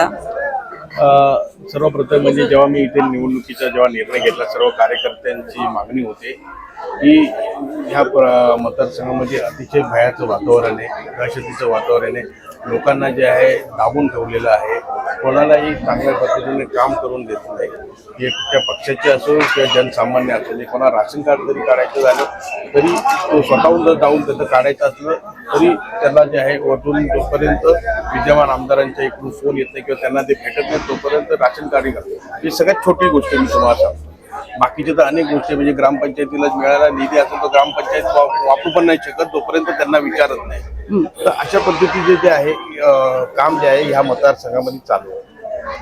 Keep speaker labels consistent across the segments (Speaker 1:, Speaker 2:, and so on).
Speaker 1: शकता
Speaker 2: सर्वप्रथम म्हणजे जेव्हा मी इथे निवडणुकीचा जेव्हा निर्णय घेतला सर्व कार्यकर्त्यांची मागणी होते की ह्या प्र- मतदारसंघामध्ये अतिशय भयाचं वातावरण आहे दहशतीचं वातावरण आहे. लोकांना जे आहे दाबून ठेवलेलं आहे. कोणालाही चांगल्या पद्धतीने काम करून देत नाही. हे कुठल्या पक्षाचे असो किंवा जनसामान्य असो म्हणजे कोणा राशन कार्ड जरी काढायचं झालं तरी तो स्वतःहून जर जाऊन त्याचं काढायचं असलं तरी त्याला जे आहे वरतून जोपर्यंत विद्यमान आमदारांच्या इकडून फोन येत नाही किंवा त्यांना ते भेटत नाही तोपर्यंत राशन कार्ड घालतो. ही सगळ्यात छोटी गोष्ट मी तुम्हाला सांगतो. बाकीच्या तर अनेक गोष्टी म्हणजे ग्रामपंचायतीला मिळायला निधी असेल तर ग्रामपंचायत वापरू पण नाही शकत जोपर्यंत त्यांना विचारत नाही. तर अशा पद्धतीचे जे आहे काम जे आहे ह्या मतदारसंघामध्ये चालू आहे.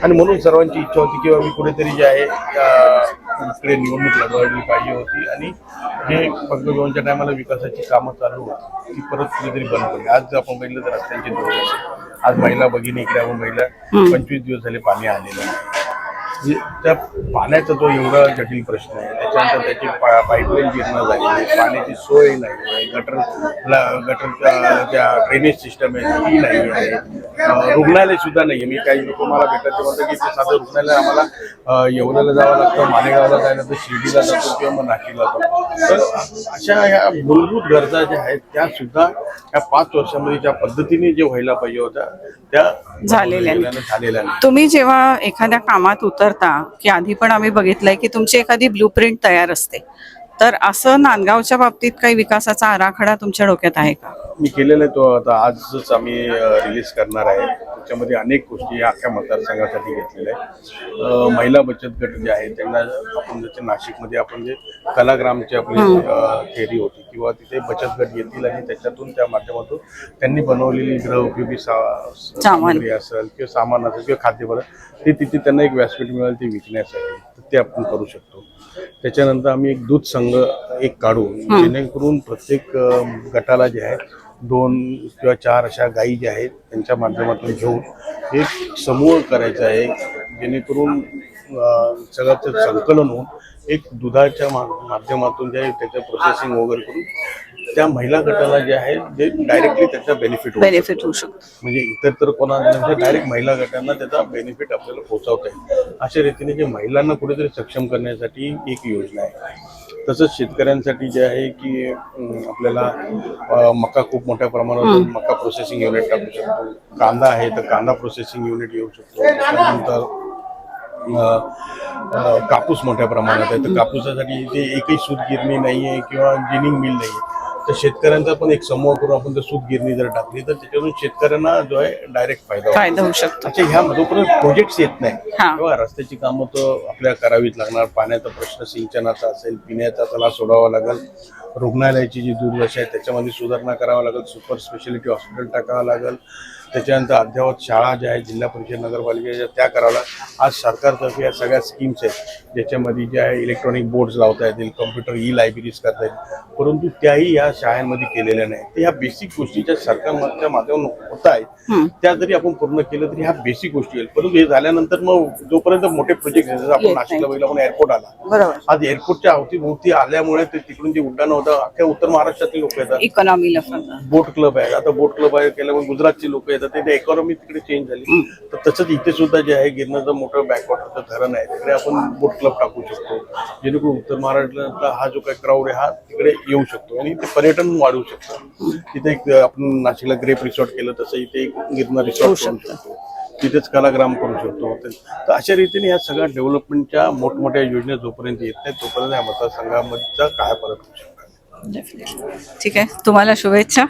Speaker 2: आणि म्हणून सर्वांची इच्छा होती किंवा मी कुठेतरी जे आहे इकडे निवडणूक लढवली पाहिजे होती आणि जे पंकजवांच्या टायमाला विकासाची कामं चालू होती ती परत कुठेतरी बंद पडली आज जर आपण बघितलं तर रस्त्यांची दुर्दशा आज महिला भगिनी इकडे आपण महिला पंचवीस दिवस झाले पाणी आलेलं आहे. म्हणजे त्या पाण्याचा जो एवढा जटिल प्रश्न आहे. त्याच्यानंतर त्याची पा पाईपलाईन जीर्ण झालेली आहे. पाण्याची सोय नाही आहे. गटर गटरच्या ज्या ड्रेनेज सिस्टम आहे. ती नाही आहे. रुग्णालय सुद्धा नाही मी काही लोक मला भेटायचे म्हणतात की ते साधं रुग्णालय आम्हाला येवल्याला जावं लागतं मालेगावला जायला तर शिर्डीला जातो किंवा मग नाशिकला जातो. तर अशा ह्या मूलभूत गरजा ज्या आहेत त्या सुद्धा या पाच वर्षामध्ये ज्या पद्धतीने जे व्हायला पाहिजे होत्या त्या
Speaker 1: झालेल्या नाही.
Speaker 2: झालेल्या
Speaker 1: तुम्ही जेव्हा एखाद्या कामात उतरता की आधी पण आम्ही बघितलंय की तुमची एखादी ब्लूप्रिंट तयार असते. तर असं नांदगावच्या बाबतीत काही विकासाचा आराखडा तुमच्या डोक्यात आहे का?
Speaker 2: मी केलेला आहे तो आता आजच आम्ही रिलीज करणार आहे. त्याच्यामध्ये अनेक गोष्टी या अख्ख्या मतदारसंघासाठी घेतलेल्या आहे अ, महिला बचत गट जे आहे त्यांना आपण जसे नाशिकमध्ये आपण जे कलाग्रामची आपली थेरी होती किंवा तिथे बचत गट येतील आणि त्याच्यातून त्या माध्यमातून त्यांनी बनवलेली गृहउपयोगी सा- सामग्री असेल किंवा सामान असेल किंवा खाद्यपदार्थ ते तिथे त्यांना एक व्यासपीठ मिळेल ते विकण्यासाठी. तर ते आपण करू शकतो. त्याच्यानंतर आम्ही एक दूध संघ एक काढू जेणेकरून प्रत्येक गटाला जे आहे दोन किंवा चार अशा गायी ज्या आहेत त्यांच्या माध्यमातून घेऊन एक समूह करायचा आहे जेणेकरून सगळ्याचं संकलन होऊन एक दुधाच्या मा- माध्यमातून जे त्याचं प्रोसेसिंग वगैरे करून त्या महिला गटाला जे आहे जे डायरेक्टली त्याचा बेनिफिट
Speaker 1: बेनिफिट होऊ शकतो.
Speaker 2: म्हणजे इतर तर कोणा म्हणजे डायरेक्ट महिला गटांना त्याचा बेनिफिट आपल्याला पोहोचवता येईल. अशा रीतीने जे महिलांना कुठेतरी सक्षम करण्यासाठी एक योजना आहे. तसंच शेतकऱ्यांसाठी जे आहे की अं, आपल्याला मका खूप मोठ्या प्रमाणात मका प्रोसेसिंग युनिट टाकू शकतो. कांदा आहे तर कांदा प्रोसेसिंग युनिट येऊ शकतो. त्यानंतर अं, अं, कापूस मोठ्या प्रमाणात आहे. तर कापूसासाठी इथे एकही सूत गिरणी नाही आहे किंवा जिनिंग मिल नाही आहे तर शेतकऱ्यांचा पण एक समूह करून आपण जर सूत गिरणी जर टाकली तर त्याच्यातून शेतकऱ्यांना जो आहे डायरेक्ट फायदा.
Speaker 1: फायदा होऊ शकतो.
Speaker 2: अच्छा ह्या जोपर्यंत प्रोजेक्ट्स येत नाही
Speaker 1: हा.
Speaker 2: तेव्हा रस्त्याची कामं तर आपल्या करावीच लागणार. पाण्याचा प्रश्न सिंचनाचा असेल पिण्याचा त्याला सोडावा लागेल. रुग्णालयाची जी दुर्दशा आहे त्याच्यामध्ये सुधारणा करावं लागेल. सुपर स्पेशालिटी हॉस्पिटल टाकावं लागेल. त्याच्यानंतर अद्ययावत शाळा ज्या आहेत जिल्हा परिषद नगरपालिकेच्या त्या कराव्या आज सरकारतर्फे या सगळ्या स्कीम्स आहेत ज्याच्यामध्ये जे आहे इलेक्ट्रॉनिक बोर्ड्स लावता येतील कम्प्युटर ई लायब्ररीज करता येतील. परंतु त्याही या शाळांमध्ये केलेल्या नाही तर ह्या बेसिक गोष्टी ज्या सरकारच्या माध्यमातून होत आहेत. त्या जरी आपण पूर्ण केलं तरी ह्या बेसिक गोष्टी आहेत. परंतु हे झाल्यानंतर मग जोपर्यंत मोठे प्रोजेक्ट आपण नाशिकला बघितलं आपण एअरपोर्ट आला. आज एअरपोर्टच्या अवतीभोवती आल्यामुळे ते तिकडून जे उड्डाण होतं अख्ख्या उत्तर महाराष्ट्रातले लोक येतात. बोट क्लब आहे आता बोट क्लब आहे केल्यामुळे गुजरातची लोक येतात ते इकॉनॉमी तिकडे चेंज झाली. तर तसंच इथे सुद्धा जे आहे गिरणाचं मोठं बॅकवॉटरचं धरण आहे. तिकडे आपण बोट क्लब टाकू शकतो. जेणेकरून उत्तर महाराष्ट्रातला हा जो काही क्राऊड आहे हा तिकडे येऊ शकतो. आणि ते पर्यटन वाढवू शकतो. तिथे एक आपण नाशिकला ग्रेप रिसॉर्ट केलं तसं इथे एक गिरणा रिसॉर्ट करू शकतो. तिथेच कलाग्राम करू शकतो. तर अशा रीतीने ह्या सगळ्या डेव्हलपमेंटच्या मोठमोठ्या योजना जोपर्यंत येत नाही तोपर्यंत या मतदारसंघामधचा काय परत होऊ शकतो.
Speaker 1: ठीक आहे. तुम्हाला शुभेच्छा.